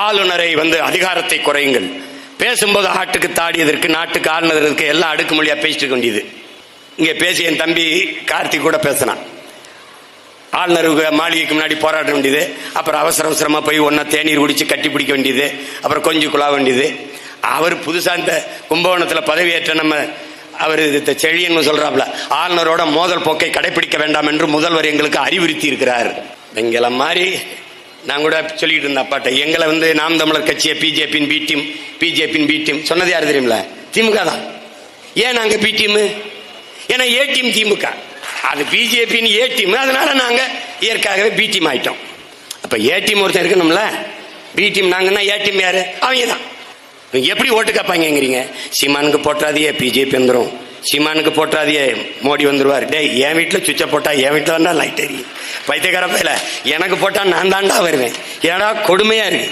ஆளுநரை வந்து அதிகாரத்தை குறையுங்கள். பேசும்போது ஆட்டுக்கு தாடியதற்கு நாட்டுக்கு ஆளுநருக்கு எல்லாம் அடுக்குமொழியா பேசிட்டு இருக்க வேண்டியது. இங்கே பேசி என் தம்பி கார்த்திக் கூட பேசினான். ஆளுநருக்கு மாளிகைக்கு முன்னாடி போராட வேண்டியது அப்புறம் அவசர அவசரமா போய் ஒன்னா தேநீர் குடிச்சு கட்டி பிடிக்க வேண்டியது அப்புறம் கொஞ்சம் குழா வேண்டியது. அவர் புதுசா இந்த கும்பகோணத்துல பதவியேற்ற நம்ம அவர் இது செழியன்னு சொல்றாப்ல ஆளுநரோட மோதல் போக்கை கடைபிடிக்க வேண்டாம் என்று முதல்வர் எங்களுக்கு அறிவுறுத்தி இருக்கிறார். எங்களை மாதிரி நான் கூட சொல்லிட்டு இருந்தேன் அப்பாட்ட எங்களை வந்து நாம் தமிழர் கட்சியை பிஜேபியின் பி டீம் பிஜேபியின் பி டீம் சொன்னது யார் தெரியுமில திமுக தான். ஏன் நாங்கள் பி டீம் ஏன்னா ஏ டீம் திமுக. அது பிஜேபின்னு ஏ டீம் அதனால நாங்கள் இயற்கையாகவே பி டீம் ஆயிட்டோம். அப்போ ஏ டீம் ஒருத்தர் இருக்கணும்ல? பி டீம் நாங்கன்னா ஏ டீம் யாரு? அவங்க தான். எப்படி ஓட்டு கேட்பாங்கிறீங்க சீமானுக்கு போட்டாதியே பிஜேபி வந்துடும் சீமானுக்கு போட்டாதியே மோடி வந்துருவார். டே என் வீட்டில் சுவிட்சை போட்டால் என் வீட்டில் வந்தால் லைட் எரியும் பைத்தியக்கார பையில எனக்கு போட்டா நான் தாண்டா வருவேன். ஏடா கொடுமையா இருக்கு?